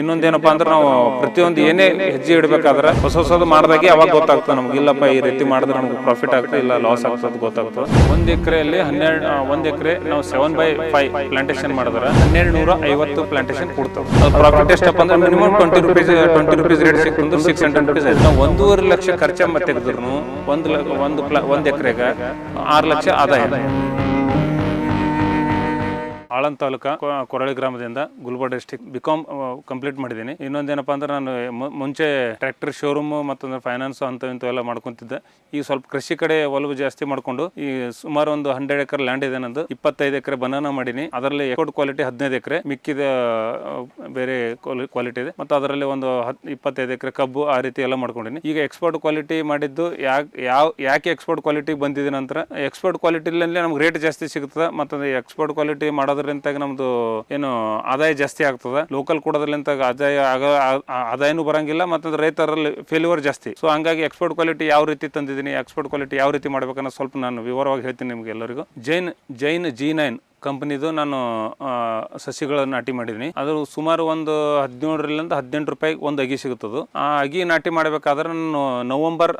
ಇನ್ನೊಂದೇನಪ್ಪ ಅಂದ್ರೆ ನಾವು ಪ್ರತಿಯೊಂದು ಏನೇ ಹೆಜ್ಜೆ ಇಡಬೇಕಾದ್ರೆ ಹೊಸ ಹೊಸದು ಮಾಡಿದಾಗೆ ಅವಾಗ ಗೊತ್ತಾಗ್ತದೆ ನಮ್ಗೆ. ಇಲ್ಲಪ್ಪ, ಈ ರೀತಿ ಮಾಡಿದ್ರೆ ನಮ್ಗೆ ಪ್ರಾಫಿಟ್ ಆಗ್ತದೆ, ಇಲ್ಲ ಲಾಸ್ ಆಗ್ತದೆ ಗೊತ್ತಾಗ್ತದೆ. ಒಂದು ಎಕರೆಯಲ್ಲಿ ಹನ್ನೆರಡು ಒಂದು ಎಕರೆ ನಾವು ಸೆವೆನ್ ಬೈ ಫೈವ್ ಪ್ಲಾಂಟೇಶನ್ ಮಾಡಿದ್ರೆ ಹನ್ನೆರಡು ನೂರ ಐವತ್ತು ಪ್ಲಾಂಟೇಶನ್ ಕೊಡ್ತಾವೆ ಪ್ರಾಫಿಟ್ ಎಷ್ಟಪ್ಪ ಅಂದ್ರೆ minimum twenty rupees twenty rupees rate ಸಿಕ್ತಂದ್ರೆ six hundred rupees ಆಯ್ತು. ನಾವು ಒಂದೂವರೆ ಲಕ್ಷ ಖರ್ಚು ಮತ್ತೆ ತೆಗೆದ್ರು ಒಂದು ಒಂದು ಒಂದು ಎಕರೆಗೆ ಆರು ಲಕ್ಷ ಆದಾಯ. ಆಳಂದ್ ತಾಲೂಕ ಕೊರಳಿ ಗ್ರಾಮದಿಂದ ಗುಲ್ಬರ್ ಡಿಸ್ಟಿಕ್ ಬಿಕಾಮ್ ಕಂಪ್ಲೀಟ್ ಮಾಡಿದ್ದೀನಿ. ಇನ್ನೊಂದೇನಪ್ಪ ಅಂದ್ರೆ ನಾನು ಮುಂಚೆ ಟ್ರ್ಯಾಕ್ಟರ್ ಶೋರೂಮ್ ಮತ್ತೊಂದು ಫೈನಾನ್ಸ್ ಅಂತ ಇಂಥವೆಲ್ಲ ಮಾಡ್ಕೊಂತಿದ್ದೆ. ಈಗ ಸ್ವಲ್ಪ ಕೃಷಿ ಕಡೆ ಒಲವು ಜಾಸ್ತಿ ಮಾಡಿಕೊಂಡು ಈ ಸುಮಾರು ಒಂದು ಹಂಡ್ರೆಡ್ ಎಕರೆ ಲ್ಯಾಂಡ್ ಇದೆ ನಂದು. ಇಪ್ಪತ್ತೈದು ಎಕರೆ ಬನಾನ ಮಾಡೀನಿ. ಅದರಲ್ಲಿ ಎಕ್ಸ್ಪೋರ್ಟ್ ಕ್ವಾಲಿಟಿ ಹದಿನೈದು ಎಕರೆ, ಮಿಕ್ಕಿದ ಬೇರೆ ಕ್ವಾಲಿಟಿ ಇದೆ. ಮತ್ತು ಅದರಲ್ಲಿ ಒಂದು ಹತ್, ಇಪ್ಪತ್ತೈದು ಎಕರೆ ಕಬ್ಬು ಆ ರೀತಿ ಎಲ್ಲ ಮಾಡ್ಕೊಂಡಿನಿ. ಈಗ ಎಕ್ಸ್ಪೋರ್ಟ್ ಕ್ವಾಲಿಟಿ ಮಾಡಿದ್ದು ಯಾಕೆ, ಯಾವ, ಯಾಕೆ ಎಕ್ಸ್ಪೋರ್ಟ್ ಕ್ವಾಲಿಟಿ ಬಂದಿದೆ ನಂತರ ಎಕ್ಸ್ಪೋರ್ಟ್ ಕ್ವಾಲಿಟಿಲಿ ನಮ್ಗೆ ರೇಟ್ ಜಾಸ್ತಿ ಸಿಗುತ್ತದೆ ಮತ್ತು ಎಕ್ಸ್ಪೋರ್ಟ್ ಕ್ವಾಲಿಟಿ ಮಾಡೋದ್ರಿಂದ ನಮ್ದು ಏನು ಆದಾಯ ಜಾಸ್ತಿ ಆಗ್ತದ. ಲೋಕಲ್ ಕೊಡೋದ್ರಿಂದ ಆದಾಯ ಆಗ ಆದಾಯನೂ ಬರಂಗಿಲ್ಲ ಮತ್ತೊಂದು ರೈತರಲ್ಲಿ ಫೇಲ್ಯೂರ್ ಜಾಸ್ತಿ. ಸೊ ಹಂಗಾಗಿ ಎಕ್ಸ್ಪೋರ್ಟ್ ಕ್ವಾಲಿಟಿ ಯಾವ ರೀತಿ ತಂದಿದ್ದೀನಿ ಎಕ್ಸ್ಪೋರ್ಟ್ ಕ್ವಾಲಿಟಿ ಯಾವ ರೀತಿ ಮಾಡ್ಬೇಕನ್ನೋ ಸ್ವಲ್ಪ ನಾನು ವಿವರವಾಗಿ ಹೇಳ್ತೀನಿ ನಿಮ್ಗೆ ಎಲ್ಲರಿಗೂ ಜೈನ್ ಜೈನ್ ಜಿ ನೈನ್ ಕಂಪನಿದು ನಾನು ಸಸಿಗಳನ್ನು ನಾಟಿ ಮಾಡಿದ್ದೀನಿ. ಅದು ಸುಮಾರು ಒಂದು ಹದಿನೇಳರಿಂದ ಹದಿನೆಂಟು ರೂಪಾಯಿ ಒಂದು ಅಗಿ ಸಿಗುತ್ತದು. ಆ ಅಗಿ ನಾಟಿ ಮಾಡಬೇಕಾದ್ರೆ ನಾನು ನವಂಬರ್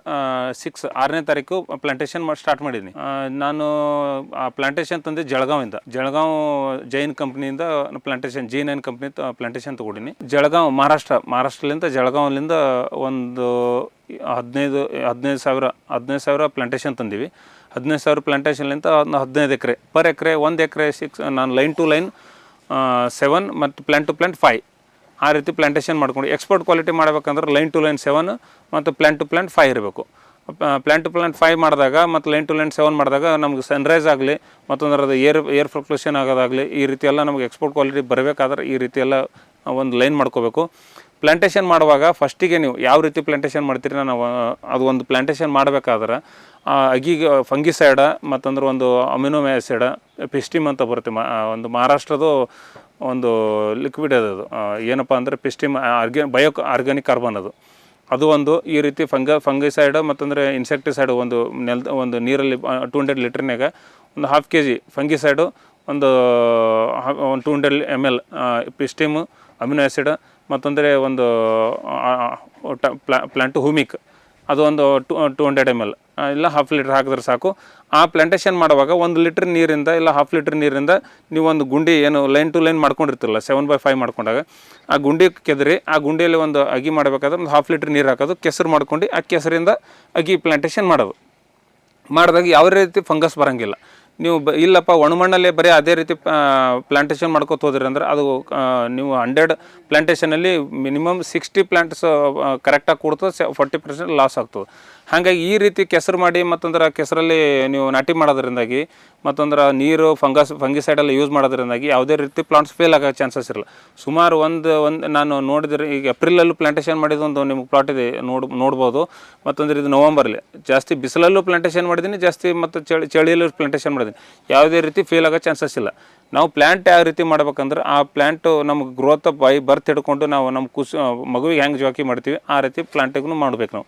ಸಿಕ್ಸ್ ಆರನೇ ತಾರೀಕು ಪ್ಲಾಂಟೇಶನ್ ಸ್ಟಾರ್ಟ್ ಮಾಡಿದ್ದೀನಿ. ನಾನು, ಆ ಪ್ಲಾಂಟೇಶನ್ ತಂದೆ ಜಳಗಾವಿಂದ. ಜಳಗಾವ್ ಜೈನ್ ಕಂಪ್ನಿಯಿಂದ ಪ್ಲಾಂಟೇಶನ್ ಜೈನ್ ನೈನ್ ಕಂಪ್ನಿ ಪ್ಲಾಂಟೇಶನ್ ತಗೊಂಡಿನಿ. ಜಳಗಾವ್, ಮಹಾರಾಷ್ಟ್ರ, ಮಹಾರಾಷ್ಟ್ರಲಿಂದ ಜಳಗಾವ್ಲಿಂದ ಒಂದು ಹದಿನೈದು ಹದಿನೈದು ಸಾವಿರ ಹದಿನೈದು ಸಾವಿರ ಪ್ಲಾಂಟೇಶನ್ ತಂದೀವಿ. ಹದಿನೈದು ಸಾವಿರ ಅಂತ ಒಂದು ಹದಿನೈದು ಎಕರೆ. ಪರ್ ಎಕರೆ, ಒಂದು ಎಕರೆ ಸಿಕ್ಸ್ ನಾನು ಲೈನ್ ಟು ಲೈನ್ ಸೆವೆನ್ ಮತ್ತು ಪ್ಲ್ಯಾಂಟ್ ಟು ಪ್ಲ್ಯಾಂಟ್ ಫೈವ್ ಆ ರೀತಿ ಪ್ಲಾಂಟೇಷನ್ ಮಾಡ್ಕೊಂಡು ಎಕ್ಸ್ಪೋರ್ಟ್ ಕ್ವಾಲಿಟಿ ಮಾಡಬೇಕಂದ್ರೆ ಲೈನ್ ಟು ಲೈನ್ ಸೆವೆನ್ ಮತ್ತು ಪ್ಲಾಂಟ್ ಟು ಪ್ಲ್ಯಾಂಟ್ ಫೈ ಇರಬೇಕು. ಪ್ಲಾಂಟ್ ಟು ಪ್ಲ್ಯಾಂಟ್ ಫೈವ್ ಮಾಡಿದಾಗ ಮತ್ತು ಲೈನ್ ಟು ಲೈನ್ ಸೆವೆನ್ ಮಾಡಿದಾಗ ನಮಗೆ ಸನ್ರೈಸ್ ಆಗಲಿ ಮತ್ತೊಂದ್ರೆ ಅದು ಏರ್ ಏರ್ ಫ್ಲಕ್ಲುಷನ್ ಆಗೋದಾಗಲಿ ಈ ರೀತಿ ಎಲ್ಲ ನಮಗೆ ಎಕ್ಸ್ಪೋರ್ಟ್ ಕ್ವಾಲಿಟಿ ಬರಬೇಕಾದ್ರೆ ಈ ರೀತಿ ಎಲ್ಲ ಒಂದು ಲೈನ್ ಮಾಡ್ಕೋಬೇಕು. ಪ್ಲ್ಯಾಂಟೇಷನ್ ಮಾಡುವಾಗ ಫಸ್ಟಿಗೆ ನೀವು ಯಾವ ರೀತಿ ಪ್ಲಾಂಟೇಶನ್ ಮಾಡ್ತೀರಿ ನಾನು ಅದು ಒಂದು ಪ್ಲ್ಯಾಂಟೇಷನ್ ಮಾಡಬೇಕಾದ್ರೆ ಅಗಿಗೆ ಫಂಗಿಸೈಡ ಮತ್ತಂದ್ರೆ ಒಂದು ಅಮಿನೋ ಆ್ಯಸಿಡ್ ಪಿಸ್ಟಿಮ್ ಅಂತ ಬರುತ್ತೆ ಮಾ ಒಂದು ಮಹಾರಾಷ್ಟ್ರದ್ದು ಒಂದು ಲಿಕ್ವಿಡ್ ಅದು. ಏನಪ್ಪ ಅಂದರೆ ಪಿಸ್ಟಿಮ್ ಆರ್ಗ್ಯ ಬಯೋ ಆರ್ಗ್ಯಾನಿಕ್ ಕಾರ್ಬನ್ ಅದು. ಅದು ಒಂದು ಈ ರೀತಿ ಫಂಗ, ಫಂಗಿಸೈಡ್ ಮತ್ತಂದರೆ ಇನ್ಸೆಕ್ಟಿಸೈಡ್ ಒಂದು ನೆಲ್ದ, ಒಂದು ನೀರಲ್ಲಿ ಟೂ ಹಂಡ್ರೆಡ್ ಲೀಟ್ರ್ನಾಗ ಒಂದು ಹಾಫ್ ಕೆ ಜಿ ಫಂಗಿಸೈಡು, ಒಂದು ಒಂದು ಟೂ ಹಂಡ್ರೆಡ್ ಎಂ ಎಲ್ ಪಿಸ್ಟಿಮು, ಅಮಿನೋ ಆ್ಯಸಿಡ್ ಮತ್ತಂದರೆ ಒಂದು ಪ್ಲಾಂಟು ಹೂಮಿಕ್ ಅದು ಒಂದು ಟು ಟೂ ಹಂಡ್ರೆಡ್ ಎಂ ಎಲ್ ಇಲ್ಲ ಹಾಫ್ ಲೀಟ್ರ್ ಹಾಕಿದ್ರೆ ಸಾಕು. ಆ ಪ್ಲಾಂಟೇಷನ್ ಮಾಡುವಾಗ ಒಂದು ಲೀಟ್ರ್ ನೀರಿಂದ ಇಲ್ಲ ಹಾಫ್ ಲೀಟ್ರ್ ನೀರಿಂದ ನೀವು ಒಂದು ಗುಂಡಿ ಏನು ಲೈನ್ ಟು ಲೈನ್ ಮಾಡ್ಕೊಂಡಿರ್ತಿರಲ್ಲ ಸೆವೆನ್ ಬೈ ಫೈವ್ ಮಾಡ್ಕೊಂಡಾಗ, ಆ ಗುಂಡಿ ಕೆದರಿ, ಆ ಗುಂಡಿಯಲ್ಲಿ ಒಂದು ಅಗಿ ಮಾಡಬೇಕಾದ್ರೆ ಒಂದು ಹಾಫ್ ಲೀಟ್ರ್ ನೀರು ಹಾಕೋದು, ಕೆಸರು ಮಾಡ್ಕೊಂಡು ಆ ಕೆಸರಿಂದ ಅಗಿ ಪ್ಲಾಂಟೇಷನ್ ಮಾಡೋದು. ಮಾಡಿದಾಗ ಯಾವ ರೀತಿ ಫಂಗಸ್ ಬರಂಗಿಲ್ಲ. ನೀವು ಬ ಇಲ್ಲಪ್ಪ, ಒಣಮಣ್ಣಲ್ಲೇ ಬರೀ ಅದೇ ರೀತಿ ಪ್ಲಾಂಟೇಷನ್ ಮಾಡ್ಕೋತ ಹೋದ್ರಿ ಅಂದ್ರೆ ಅದು ನೀವು ಹಂಡ್ರೆಡ್ ಪ್ಲಾಂಟೇಷನಲ್ಲಿ ಮಿನಿಮಮ್ ಸಿಕ್ಸ್ಟಿ ಪ್ಲಾಂಟ್ಸ್ ಕರೆಕ್ಟಾಗಿ ಕೊಡ್ತದೆ ಫಾರ್ಟಿ ಪರ್ಸೆಂಟ್ ಲಾಸ್ ಆಗ್ತದೆ. ಹಾಗಾಗಿ ಈ ರೀತಿ ಕೆಸರು ಮಾಡಿ ಮತ್ತಂದ್ರೆ ಕೆಸರಲ್ಲಿ ನೀವು ನಾಟಿ ಮಾಡೋದ್ರಿಂದಾಗಿ ಮತ್ತಂದ್ರೆ ನೀರು ಫಂಗಸ್, ಫಂಗಿಸೈಡೆಲ್ಲ ಯೂಸ್ ಮಾಡೋದ್ರಿಂದಾಗಿ ಯಾವುದೇ ರೀತಿ ಪ್ಲಾಂಟ್ಸ್ ಫೇಲ್ ಆಗೋ ಚಾನ್ಸಸ್ ಇರಲ್ಲ. ಸುಮಾರು ಒಂದು ಒಂದು, ನಾನು ನೋಡಿದ್ರೆ ಈಗ ಏಪ್ರಿಲಲ್ಲೂ ಪ್ಲಾಂಟೇಷನ್ ಮಾಡಿದ ಒಂದು ನಿಮ್ಗೆ ಪ್ಲಾಟ್ ಇದೆ, ನೋಡ್, ನೋಡ್ಬೋದು. ಮತ್ತಂದ್ರೆ ಇದು ನವಂಬರಲ್ಲಿ ಜಾಸ್ತಿ ಬಿಸಿಲಲ್ಲೂ ಪ್ಲಾಂಟೇಷನ್ ಮಾಡಿದ್ದೀನಿ, ಜಾಸ್ತಿ ಮತ್ತು ಚಳಿ, ಚಳಿಯಲ್ಲೂ ಪ್ಲಾಂಟೇಷನ್ ಮಾಡಿದ್ದೀನಿ. ಯಾವುದೇ ರೀತಿ ಫೇಲ್ ಆಗೋ ಚಾನ್ಸಸ್ ಇಲ್ಲ. ನಾವು ಪ್ಲ್ಯಾಂಟ್ ಯಾವ ರೀತಿ ಮಾಡ್ಬೇಕಂದ್ರೆ ಆ ಪ್ಲ್ಯಾಂಟು ನಮ್ಗೆ ಗ್ರೋತ್ ಬೈ ಬರ್ತ್ ಹಿಡ್ಕೊಂಡು ನಾವು ನಮ್ಮ ಕುಸ್, ಮಗುವಿಗೆ ಹೆಂಗೆ ಜಾಕಿ ಮಾಡ್ತೀವಿ, ಆ ರೀತಿ ಪ್ಲಾಂಟಿಗೂ ಮಾಡ್ಬೇಕು ನಾವು.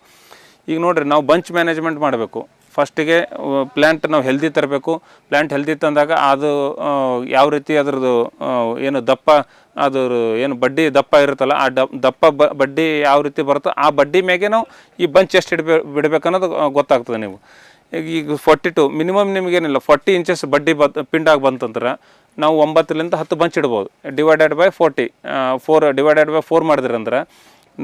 ಈಗ ನೋಡ್ರಿ, ನಾವು ಬಂಚ್ ಮ್ಯಾನೇಜ್ಮೆಂಟ್ ಮಾಡಬೇಕು. ಫಸ್ಟಿಗೆ ಪ್ಲ್ಯಾಂಟ್ ನಾವು ಹೆಲ್ದಿ ತರಬೇಕು. ಪ್ಲ್ಯಾಂಟ್ ಹೆಲ್ದಿ ತಂದಾಗ ಅದು ಯಾವ ರೀತಿ ಅದ್ರದ್ದು ಏನು ದಪ್ಪ ಅದ್ರ ಏನು ಬಡ್ಡಿ ದಪ್ಪ ಇರುತ್ತಲ್ಲ, ಆ ದಪ್ಪ ಬ, ಬಡ್ಡಿ ಯಾವ ರೀತಿ ಬರುತ್ತೋ ಆ ಬಡ್ಡಿ ಮ್ಯಾಗೆ ನಾವು ಈ ಬಂಚ್ ಎಷ್ಟು ಇಡಬೇ ಬಿಡ್ಬೇಕು ಅನ್ನೋದು ಗೊತ್ತಾಗ್ತದೆ ನೀವು. ಈಗ ಈಗ ಫಾರ್ಟಿ ಟು ಮಿನಿಮಮ್ ನಿಮಗೇನಿಲ್ಲ ಫಾರ್ಟಿ ಇಂಚಸ್ ಬಡ್ಡಿ ಬತ್ ಪಿಂಡಾಗಿ ಬಂತಂದ್ರೆ ನಾವು ಒಂಬತ್ತರಿಂದ ಹತ್ತು ಬಂಚ್ ಇಡ್ಬೋದು. Divided by forty four divided by four ಮಾಡಿದ್ರಂದ್ರೆ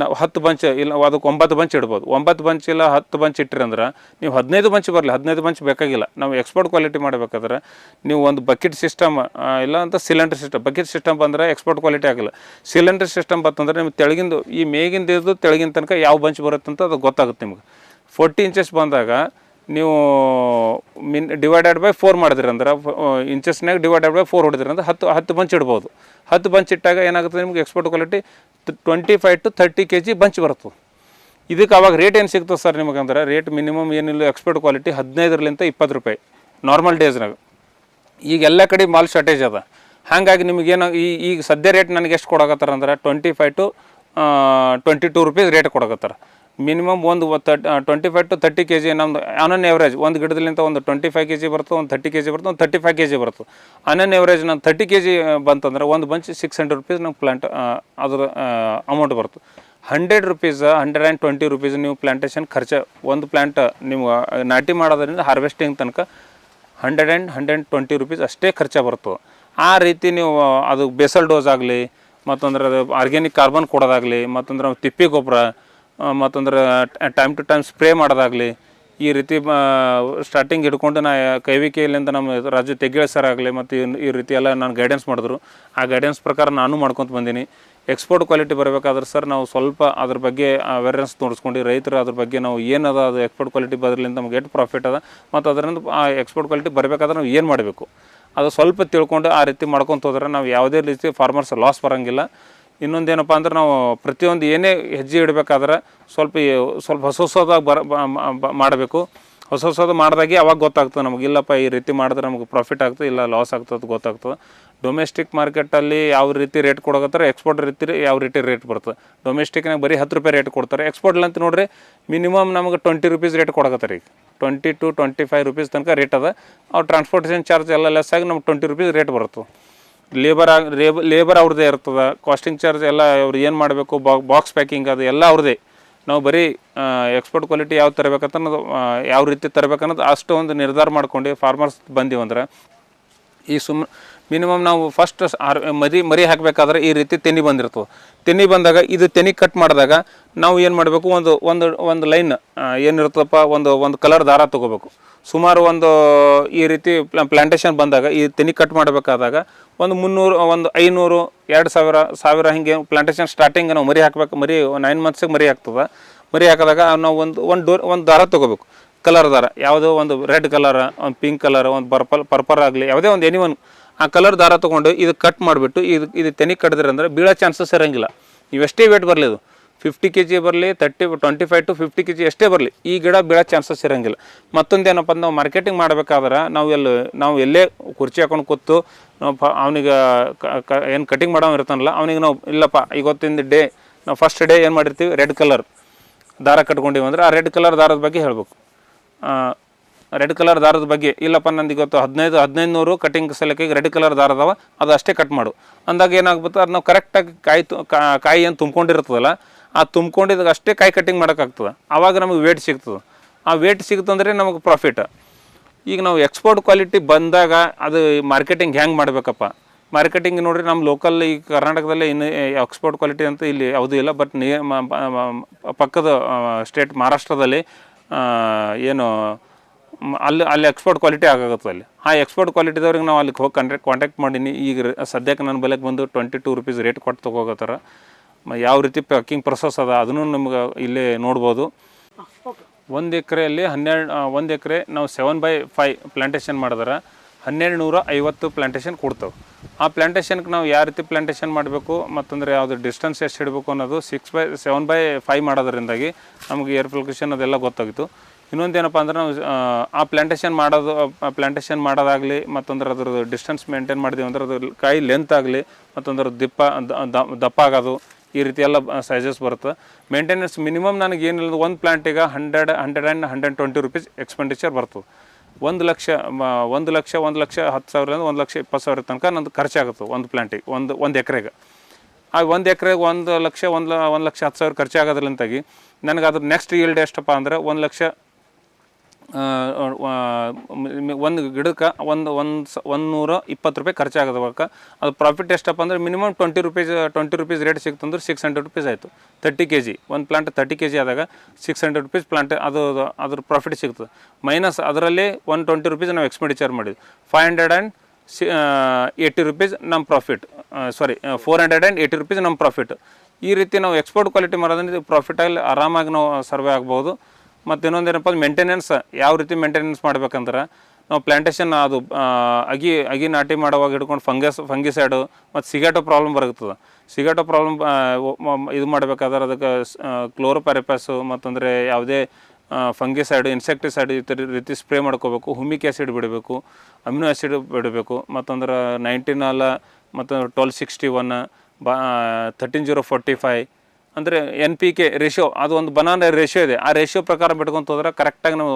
ನಾವು ಹತ್ತು ಬಂಚ್ ಇಲ್ಲ ಅದಕ್ಕೆ ಒಂಬತ್ತು ಬಂಚ್ ಇಡ್ಬೋದು. ಒಂಬತ್ತು ಬಂಚ್ ಇಲ್ಲ ಹತ್ತು ಬಂಚ್ ಇಟ್ಟಿರಂದ್ರೆ ನೀವು ಹದಿನೈದು ಬಂಚ್ ಬರಲಿ, ಹದಿನೈದು ಬಂಚ್ ಬೇಕಾಗಿಲ್ಲ. ನಾವು ಎಕ್ಸ್ಪೋರ್ಟ್ ಕ್ವಾಲಿಟಿ ಮಾಡಬೇಕಾದ್ರೆ ನೀವು ಒಂದು ಬಕೆಟ್ ಸಿಸ್ಟಮ್ ಇಲ್ಲ ಅಂತ ಸಿಲಿಂಡರ್ ಸಿಸ್ಟಮ್ ಬಕೆಟ್ ಸಿಸ್ಟಮ್ ಬಂದರೆ ಎಕ್ಸ್ಪೋರ್ಟ್ ಕ್ವಾಲಿಟಿ ಆಗಿಲ್ಲ. ಸಿಲಿಂಡರ್ ಸಿಸ್ಟಮ್ ಬಂತಂದ್ರೆ ನಿಮ್ಗೆ ತೆಳಗಿಂದು, ಈ ಮೇಗಿಂದ ಇದ್ದು ತೆಳಗಿನ ತನಕ ಯಾವ ಬಂಚ್ ಬರುತ್ತೆ ಅಂತ ಅದು ಗೊತ್ತಾಗುತ್ತೆ ನಿಮ್ಗೆ. ಫೋರ್ಟಿ ಇಂಚಸ್ ಬಂದಾಗ ನೀವು ಮಿನ್ ಡಿವೈಡೆಡ್ ಬೈ ಫೋರ್ ಮಾಡಿದ್ರಿ ಅಂದ್ರೆ ಇಂಚಸ್ನಾಗ ಡಿವೈಡೆಡ್ ಬೈ ಫೋರ್ ಹೊಡಿದ್ರಿ ಅಂದ್ರೆ ಹತ್ತು ಹತ್ತು ಬಂಚ್ ಇಡ್ಬೋದು. ಹತ್ತು ಬಂಚ್ ಇಟ್ಟಾಗ ಏನಾಗುತ್ತೆ ನಿಮ್ಗೆ export quality twenty five to thirty K G bunch ಬರ್ತದೆ ಇದಕ್ಕೆ ಅವಾಗ ರೇಟ್ ಏನು ಸಿಗ್ತದೆ ಸರ್ ನಿಮಗಂದ್ರೆ ರೇಟ್ ಮಿನಿಮಮ್ ಏನಿಲ್ಲ ಎಕ್ಸ್ಪೋರ್ಟ್ ಕ್ವಾಲಿಟಿ ಹದಿನೈದರಲಿಂತ ಇಪ್ಪತ್ತು ರೂಪಾಯಿ ನಾರ್ಮಲ್ ಡೇಸ್ನಾಗ ಈಗ ಎಲ್ಲ ಕಡೆ ಮಾಲ್ ಶಾರ್ಟೇಜ್ ಅದ. ಹಾಗಾಗಿ ನಿಮಗೇನು ಈ, ಈಗ ಸದ್ಯ ರೇಟ್ ನನಗೆ ಎಷ್ಟು ಕೊಡಕತ್ತಾರ ಅಂದ್ರೆ twenty five to twenty two rupees rate ಕೊಡಕತ್ತಾರ. Minimum ಒಂದು twenty five to thirty K G ನಮ್ದು ಆನ್ ಎವರೇಜ್ ಒಂದು ಗಿಡದಲ್ಲಿಂದ ಒಂದು ಟ್ವೆಂಟಿ ಫೈವ್ ಕೆ ಜಿ ಬರ್ತದೆ, ಒಂದು ತರ್ಟಿ ಕೆ ಜಿ ಬರ್ತದೆ, ಒಂದು ತರ್ಟಿ ಫೈವ್ ಕೆ ಜಿ ಬರ್ತದೆ ಆನ್ ಎವರೇಜ್ ನಾನು ತರ್ಟಿ ಕೆ ಜಿ ಬಂತಂದ್ರೆ ಒಂದು ಬಂಚ್ ಸಿಕ್ಸ್ ಹಂಡ್ರೆಡ್ ರುಪೀಸ್ ನಂಗೆ ಪ್ಲಾಂಟ್ ಅದರ ಅಮೌಂಟ್ ಬರ್ತದೆ. Hundred rupees hundred and twenty rupees ನೀವು ಪ್ಲಾಂಟೇಷನ್ ಖರ್ಚ, ಒಂದು ಪ್ಲಾಂಟ್ ನೀವು ನಾಟಿ ಮಾಡೋದ್ರಿಂದ ಹಾರ್ವೆಸ್ಟಿಂಗ್ ತನಕ hundred and hundred twenty rupees ಅಷ್ಟೇ ಖರ್ಚ ಬರ್ತದೆ. ಆ ರೀತಿ ನೀವು ಅದು ಬೇಸಲ್ ಡೋಸ್ ಆಗಲಿ, ಮತ್ತಂದ್ರೆ ಅದು ಆರ್ಗ್ಯಾನಿಕ್ ಕಾರ್ಬನ್ ಕೊಡೋದಾಗಲಿ, ಮತ್ತಂದ್ರೆ ತಿಪ್ಪಿ ಗೊಬ್ಬರ ಮತ್ತಂದ್ರೆ ಟೈಮ್ ಟು ಟೈಮ್ ಸ್ಪ್ರೇ ಮಾಡೋದಾಗಲಿ, ಈ ರೀತಿ ಸ್ಟಾರ್ಟಿಂಗ್ ಹಿಡ್ಕೊಂಡು ನಾ ಕೈವಿಕೆಯಲ್ಲಿಂದ ನಮ್ಮ ರಾಜು ತೆಗ್ಗೇಳ್ ಸರ್ ಆಗಲಿ ಮತ್ತು ಈ- ರೀತಿ ಎಲ್ಲ ನಾನು ಗೈಡೆನ್ಸ್ ಮಾಡಿದ್ರು. ಆ ಗೈಡೆನ್ಸ್ ಪ್ರಕಾರ ನಾನು ಮಾಡ್ಕೊತ ಬಂದೀನಿ. ಎಕ್ಸ್ಪೋರ್ಟ್ ಕ್ವಾಲಿಟಿ ಬರಬೇಕಾದ್ರೆ ಸರ್, ನಾವು ಸ್ವಲ್ಪ ಅದ್ರ ಬಗ್ಗೆ ಅವೇರ್ನೆಸ್ ತೋರಿಸ್ಕೊಂಡು, ರೈತರು ಅದ್ರ ಬಗ್ಗೆ ನಾವು ಏನದ, ಅದು ಎಕ್ಸ್ಪೋರ್ಟ್ ಕ್ವಾಲಿಟಿ ಬದಲಿಂದ ನಮ್ಗೆ ಎಷ್ಟು ಪ್ರಾಫಿಟ್ ಅದ, ಮತ್ತು ಅದರಿಂದ ಆ ಎಕ್ಸ್ಪೋರ್ಟ್ ಕ್ವಾಲಿಟಿ ಬರಬೇಕಾದ್ರೆ ನಾವು ಏನು ಮಾಡಬೇಕು? ಅದು ಸ್ವಲ್ಪ ತಿಳ್ಕೊಂಡು ಆ ರೀತಿ ಮಾಡ್ಕೊತ ಹೋದ್ರೆ ನಾವು ಯಾವುದೇ ರೀತಿ ಫಾರ್ಮರ್ಸ್ ಲಾಸ್ ಬರೋಂಗಿಲ್ಲ. ಇನ್ನೊಂದೇನಪ್ಪ ಅಂದ್ರೆ ನಾವು ಪ್ರತಿಯೊಂದು ಏನೇ ಹೆಜ್ಜೆ ಇಡಬೇಕಾದ್ರೆ ಸ್ವಲ್ಪ ಸ್ವಲ್ಪ ಹೊಸ ಹೊಸದಾಗಿ ಬರ ಮಾಡಬೇಕು. ಹೊಸ ಹೊಸದು ಮಾಡಿದಾಗೆ ಅವಾಗ ಗೊತ್ತಾಗ್ತದೆ ನಮಗೆ. ಇಲ್ಲಪ್ಪ, ಈ ರೀತಿ ಮಾಡಿದ್ರೆ ನಮಗೆ ಪ್ರಾಫಿಟ್ ಆಗ್ತದೆ, ಇಲ್ಲ ಲಾಸ್ ಆಗ್ತದೆ ಗೊತ್ತಾಗ್ತದೆ. ಡೊಮೆಸ್ಟಿಕ್ ಮಾರ್ಕೆಟಲ್ಲಿ ಯಾವ ರೀತಿ ರೇಟ್ ಕೊಡೋಕತ್ತಾರೆ ಎಕ್ಸ್ಪೋರ್ಟ್ ರೀತಿ ಯಾವ ರೀತಿ ರೇಟ್ ಬರ್ತದೆ. ಡೊಮೆಸ್ಟಿಕ್ನಾಗ ಬರೀ ಹತ್ತು ರೂಪಾಯಿ ರೇಟ್ ಕೊಡ್ತಾರೆ. ಎಕ್ಸ್ಪೋರ್ಟ್ ಅಂತ ನೋಡ್ರಿ ಮಿನಿಮಮ್ ನಮಗೆ ಟ್ವೆಂಟಿ ರುಪೀಸ್ ರೇಟ್ ಕೊಡಕತ್ತಾರೆ ಈಗ. Twenty to twenty five rupees ತನಕ ರೇಟ್ ಅದ. ಅವ್ರು ಟ್ರಾನ್ಸ್ಪೋರ್ಟೇಷನ್ ಚಾರ್ಜ್ ಎಲ್ಲ ಲೆಸ್ ಆಗಿ ನಮ್ಗೆ ಟ್ವೆಂಟಿ ರುಪೀಸ್ ರೇಟ್ ಬರುತ್ತೆ ಲೇಬರ್ ಲೇಬರ್ ಅವ್ರದ್ದೇ ಇರ್ತದೆ. ಕಾಸ್ಟಿಂಗ್ ಚಾರ್ಜ್ ಎಲ್ಲ ಅವ್ರು ಏನು ಮಾಡಬೇಕು? ಬಾಕ್ಸ್ ಪ್ಯಾಕಿಂಗ್ ಅದು ಎಲ್ಲ ಅವ್ರದ್ದೇ. ನಾವು ಬರೀ ಎಕ್ಸ್ಪೋರ್ಟ್ ಕ್ವಾಲಿಟಿ ಯಾವ ತರಬೇಕಂತನೋದು ಯಾವ ರೀತಿ ತರಬೇಕನ್ನೋದು ಅಷ್ಟು ಒಂದು ನಿರ್ಧಾರ ಮಾಡ್ಕೊಂಡು ಫಾರ್ಮರ್ಸ್ ಬಂದೀವಂದ್ರೆ ಈ ಸುಮ್ ಮಿನಿಮಮ್ ನಾವು ಫಸ್ಟ್ ಮರಿ ಮರಿ ಹಾಕಬೇಕಾದ್ರೆ ಈ ರೀತಿ ತೆನಿ ಬಂದಿರ್ತವೆ ತೆನಿ ಬಂದಾಗ ಇದು ತೆನಿ ಕಟ್ ಮಾಡಿದಾಗ ನಾವು ಏನು ಮಾಡಬೇಕು? ಒಂದು ಒಂದು ಒಂದು ಲೈನ್ ಏನಿರ್ತಪ್ಪ ಒಂದು ಒಂದು ಕಲರ್ ದಾರ ತೊಗೋಬೇಕು. ಸುಮಾರು ಒಂದು ಈ ರೀತಿ ಪ್ಲಾಂಟೇಶನ್ ಬಂದಾಗ ಈ ತೆನಿ ಕಟ್ ಮಾಡಬೇಕಾದಾಗ ಒಂದು ಮುನ್ನೂರು, ಒಂದು ಐನೂರು, ಎರಡು ಸಾವಿರ ಸಾವಿರ ಹಿಂಗೆ ಪ್ಲಾಂಟೇಶನ್ ಸ್ಟಾರ್ಟಿಂಗ್ ನಾವು ಮರಿ ಹಾಕ್ಬೇಕು, ಮರಿ ನೈನ್ ಮಂತ್ಸಿಗೆ ಮರಿ ಆಗ್ತದೆ ಮರಿ ಹಾಕಿದಾಗ ನಾವು ಒಂದು ಒಂದು ಡೋರ್ ಒಂದು ದಾರ ತೊಗೋಬೇಕು. ಕಲರ್ ದಾರ, ಯಾವುದೋ ಒಂದು ರೆಡ್ ಕಲರ್ ಒಂದು ಪಿಂಕ್ ಕಲರ್ ಒಂದು ಪರ್ಪಲ್ ಪರ್ಪಲ್ ಆಗಲಿ, ಯಾವುದೇ ಒಂದು ಎನಿ ಒನ್ ಆ ಕಲರ್ ದಾರ ತೊಗೊಂಡು ಇದು ಕಟ್ ಮಾಡಿಬಿಟ್ಟು, ಇದು ಇದು ತೆನಿ ಕಟ್ಟಿದ್ರೆ ಅಂದರೆ ಬೀಳೋ ಚಾನ್ಸಸ್ ಇರೋಂಗಿಲ್ಲ. ಇವೆಷ್ಟೇ ವೇಟ್ ಬರಲಿ ಇದು. ಫಿಫ್ಟಿ ಕೆ ಜಿ ಬರಲಿ thirty twenty five to fifty K G ಎಷ್ಟೇ ಬರಲಿ. ಈ ಗಿಡ ಬೀಳೋ ಚಾನ್ಸಸ್ ಇರೋಂಗಿಲ್ಲ. ಮತ್ತೊಂದು ಏನಪ್ಪ ಅಂದ್ರೆ ನಾವು ಮಾರ್ಕೆಟಿಂಗ್ ಮಾಡಬೇಕಾದ್ರೆ ನಾವು ಎಲ್ಲಿ, ನಾವು ಎಲ್ಲೇ ಕುರ್ಚಿ ಹಾಕೊಂಡು ಕೂತು ನಾವು ಅವನಿಗೆ ಏನು ಕಟಿಂಗ್ ಮಾಡೋ ಇರ್ತಾನಲ್ಲ, ಅವನಿಗೆ ನಾವು, ಇಲ್ಲಪ್ಪ, ಇವತ್ತಿಂದ ಡೇ ನಾವು ಫಸ್ಟ್ ಡೇ ಏನು ಮಾಡಿರ್ತೀವಿ? ರೆಡ್ ಕಲರ್ ದಾರ ಕಟ್ಕೊಂಡಿವಿ ಅಂದ್ರೆ ಆ ರೆಡ್ ಕಲರ್ ದಾರದ ಬಗ್ಗೆ ಹೇಳಬೇಕು. ರೆಡ್ ಕಲರ್ ದಾರದ ಬಗ್ಗೆ, ಇಲ್ಲಪ್ಪ ನಂದು ಇವತ್ತು ಹದಿನೈದು ಹದಿನೈದು ನೂರು ಕಟಿಂಗ್ ಸಲಕ್ಕೆ ರೆಡ್ ಕಲರ್ ದಾರ ಅದಾವ ಅದು ಅಷ್ಟೇ ಕಟ್ ಮಾಡು. ಅಂದಾಗ ಏನಾಗ್ಬಿಟ್ಟು ಅದು ನಾವು ಕರೆಕ್ಟಾಗಿ ಕಾಯಿ ಕಾಯಿ ಏನು ತುಂಬ್ಕೊಂಡಿರ್ತದಲ್ಲ ಆ ತುಂಬ್ಕೊಂಡಿದಾಗ ಅಷ್ಟೇ ಕಾಯಿ ಕಟ್ಟಿಂಗ್ ಮಾಡೋಕ್ಕಾಗ್ತದೆ. ಆವಾಗ ನಮಗೆ ವೇಟ್ ಸಿಗ್ತದೆ. ಆ ವೇಟ್ ಸಿಗ್ತಂದ್ರೆ ನಮಗೆ ಪ್ರಾಫಿಟ್ ಈಗ ನಾವು ಎಕ್ಸ್ಪೋರ್ಟ್ ಕ್ವಾಲಿಟಿ ಬಂದಾಗ ಅದು ಮಾರ್ಕೆಟಿಂಗ್ ಹೆಂಗೆ ಮಾಡಬೇಕಪ್ಪ? ಮಾರ್ಕೆಟಿಂಗ್ ನೋಡ್ರಿ ನಮ್ಮ ಲೋಕಲ್ ಈ ಕರ್ನಾಟಕದಲ್ಲೇ ಇನ್ನು ಎಕ್ಸ್ಪೋರ್ಟ್ ಕ್ವಾಲಿಟಿ ಅಂತ ಇಲ್ಲಿ ಯಾವುದೂ ಇಲ್ಲ ಬಟ್ ನೀ ಪಕ್ಕದ ಸ್ಟೇಟ್ ಮಹಾರಾಷ್ಟ್ರದಲ್ಲಿ ಏನು ಅಲ್ಲಿ ಅಲ್ಲಿ ಎಕ್ಸ್ಪೋರ್ಟ್ ಕ್ವಾಲಿಟಿ ಆಗಾಗುತ್ತೆ ಅಲ್ಲಿ. ಆ ಎಕ್ಸ್ಪೋರ್ಟ್ ಕ್ವಾಲಿಟಿದವ್ರಿಗೆ ನಾವು ಅಲ್ಲಿಗೆ ಹೋಗಿ ಕಾಂಟ್ಯಾಕ್ಟ್ ಕಾಂಟ್ಯಾಕ್ಟ್ ಮಾಡೀನಿ. ಈಗ ಸದ್ಯಕ್ಕೆ ನನ್ನ ಬೆಲೆಗೆ ಬಂದು ಟ್ವೆಂಟಿ ಟೂ ರುಪೀಸ್ ರೇಟ್ ಕೊಟ್ಟು ತೊಗೋಗತ್ತಾರ. ಯಾವ ರೀತಿ ಪ್ಯಾಕಿಂಗ್ ಪ್ರೊಸೆಸ್ ಅದ ಅದನ್ನು ನಮ್ಗೆ ಇಲ್ಲಿ ನೋಡ್ಬೋದು. ಒಂದು ಎಕರೆಯಲ್ಲಿ ಹನ್ನೆರಡು ಒಂದು ಎಕರೆ ನಾವು ಸೆವೆನ್ ಬೈ ಫೈ ಪ್ಲ್ಯಾಂಟೇಷನ್ ಮಾಡಿದ್ರೆ. ಹನ್ನೆರಡು ನೂರ ಐವತ್ತು ಪ್ಲಾಂಟೇಷನ್ ಕೊಡ್ತವೆ. ಆ ಪ್ಲ್ಯಾಂಟೇಷನ್ಗೆ ನಾವು ಯಾವ ರೀತಿ ಪ್ಲ್ಯಾಂಟೇಷನ್ ಮಾಡಬೇಕು ಮತ್ತಂದರೆ ಯಾವುದು ಡಿಸ್ಟೆನ್ಸ್ ಎಷ್ಟು ಇಡಬೇಕು ಅನ್ನೋದು six by seven by five ಮಾಡೋದ್ರಿಂದಾಗಿ ನಮಗೆ ಏರ್ ಪೊಲ್ಯೂಷನ್ ಅದೆಲ್ಲ ಗೊತ್ತಾಗಿತ್ತು. ಇನ್ನೊಂದೇನಪ್ಪ ಅಂದ್ರೆ ನಾವು ಆ, ಪ್ಲಾಂಟೇಷನ್ ಮಾಡೋದು ಪ್ಲಾಂಟೇಷನ್ ಮಾಡೋದಾಗಲಿ ಮತ್ತೊಂದ್ರೆ ಅದ್ರದ್ದು ಡಿಸ್ಟೆನ್ಸ್ ಮೇಂಟೈನ್ ಮಾಡಿದೀವಿ ಅಂದ್ರೆ ಅದ್ರ ಕಾಯಿ ಲೆಂತ್ ಆಗಲಿ ಮತ್ತೊಂದ್ರೆ ದಿಪ್ಪ ದಪ್ಪ ಆಗೋದು ಈ ರೀತಿ ಎಲ್ಲ ಸೈಜಸ್ ಬರುತ್ತೆ. ಮೇಂಟೆನೆನ್ಸ್ ಮಿನಿಮಮ್ ನನಗೆ ಏನಿಲ್ಲ ಒಂದು ಪ್ಲಾಂಟಿಗೆ hundred hundred and hundred twenty rupees expenditure ಬರ್ತದೆ. ಒಂದು ಲಕ್ಷ ಒಂದು ಲಕ್ಷ ಒಂದು ಲಕ್ಷ ಹತ್ತು ಸಾವಿರದಿಂದ ಒಂದು ಲಕ್ಷ ಇಪ್ಪತ್ತು ಸಾವಿರ ತನಕ ನಂದು ಖರ್ಚಾಗುತ್ತೆ ಒಂದು ಪ್ಲಾಂಟಿಗೆ ಒಂದು ಒಂದು ಎಕರೆಗೆ. ಆ ಒಂದು ಎಕರೆಗೆ ಒಂದು ಲಕ್ಷ, ಒಂದು ಒಂದು ಲಕ್ಷ ಹತ್ತು ಸಾವಿರ ಖರ್ಚಾಗೋದ್ರಿಂದಾಗಿ ನನಗೆ ಅದ್ರ ನೆಕ್ಸ್ಟ್ ಈಲ್ಡ್ ಎಷ್ಟಪ್ಪ ಅಂದ್ರೆ ಒಂದು ಲಕ್ಷ ಒಂದು ಗಿಡಕ್ಕೆ ಒಂದು ಒಂದು ಸ ಒಂದು ನೂರ ಇಪ್ಪತ್ತು ರೂಪಾಯಿ ಖರ್ಚಾಗದವಾಗ ಅದು ಪ್ರಾಫಿಟ್ ಎಷ್ಟಪ್ಪ ಅಂದ್ರೆ minimum twenty rupees twenty rupees rate ಸಿಕ್ತಂದ್ರೆ six hundred rupees ಆಯಿತು. ತರ್ಟಿ ಕೆ ಜಿ ಒಂದು ಪ್ಲಾಂಟ್ ತರ್ಟಿ ಕೆ ಜಿ ಆದಾಗ ಸಿಕ್ಸ್ ಹಂಡ್ರೆಡ್ ರುಪೀಸ್ ಪ್ಲಾಂಟ್ ಅದು, ಅದು- ಅದ್ರ ಪ್ರಾಫಿಟ್ ಸಿಗ್ತದೆ. ಮೈನಸ್ ಅದರಲ್ಲಿ ಒನ್ ಟ್ವೆಂಟಿ ರುಪೀಸ್ ನಾವು ಎಕ್ಸ್ಪೆಂಡಿಚರ್ ಮಾಡಿದ್ವಿ. ಫೈವ್ ಹಂಡ್ರೆಡ್ ಆ್ಯಂಡ್ ಸಿ ಏಯ್ಟಿ ರುಪೀಸ್ ನಮ್ಮ profit sorry four hundred and eighty rupees ನಮ್ಮ ಪ್ರಾಫಿಟ್ ಈ ರೀತಿ ನಾವು ಎಕ್ಸ್ಪೋರ್ಟ್ ಕ್ವಾಲಿಟಿ ಮಾಡೋದ್ರಿಂದ ಪ್ರಾಫಿಟಲ್ಲಿ ಆರಾಮಾಗಿ ನಾವು ಸರ್ವೆ ಆಗ್ಬೋದು. ಮತ್ತು ಇನ್ನೊಂದೇನಪ್ಪ ಮೇಂಟೆನೆನ್ಸ್ ಯಾವ ರೀತಿ ಮೇಂಟೆನೆನ್ಸ್ ಮಾಡ್ಬೇಕಂದ್ರೆ ನಾವು ಪ್ಲಾಂಟೇಷನ್ ಅದು ಅಗಿ ಅಗಿ ನಾಟಿ ಮಾಡುವಾಗ ಹಿಡ್ಕೊಂಡು ಫಂಗಸ್ ಫಂಗಿಸೈಡು ಮತ್ತು ಸಿಗಾಟೋ ಪ್ರಾಬ್ಲಮ್ ಬರುತ್ತದೆ. ಸಿಗಾಟೋ ಪ್ರಾಬ್ಲಮ್ ಇದು ಮಾಡಬೇಕಾದ್ರೆ ಅದಕ್ಕೆ ಕ್ಲೋರೋಪ್ಯಾರಿಪಾಸು ಮತ್ತಂದರೆ ಯಾವುದೇ ಫಂಗಿಸೈಡ್ ಇನ್ಸೆಕ್ಟಿಸೈಡ್ ಈ ಥರ ರೀತಿ ಸ್ಪ್ರೇ ಮಾಡ್ಕೋಬೇಕು ಹುಮಿಕ್ ಆ್ಯಸಿಡ್ ಬಿಡಬೇಕು ಅಮಿನೋ ಆ್ಯಸಿಡ್ ಬಿಡಬೇಕು, ಮತ್ತಂದ್ರೆ ನೈನ್ಟೀನ್ ಅಲ್ಲ ಮತ್ತು ಟ್ವೆಲ್ ಸಿಕ್ಸ್ಟಿ ಒನ್ ಬಾ ತರ್ಟೀನ್ ಜೀರೋ ಫೋರ್ಟಿ ಫೈ ಅಂದರೆ ಎನ್ ಪಿ ಕೆ ರೇಷಿಯೋ ಅದು ಒಂದು ಬನಾನ ರೇಷಿಯೋ ಇದೆ. ಆ ರೇಷಿಯೋ ಪ್ರಕಾರ ಬಿಟ್ಕೊಂತ ಹೋದ್ರೆ ಕರೆಕ್ಟಾಗಿ ನಾವು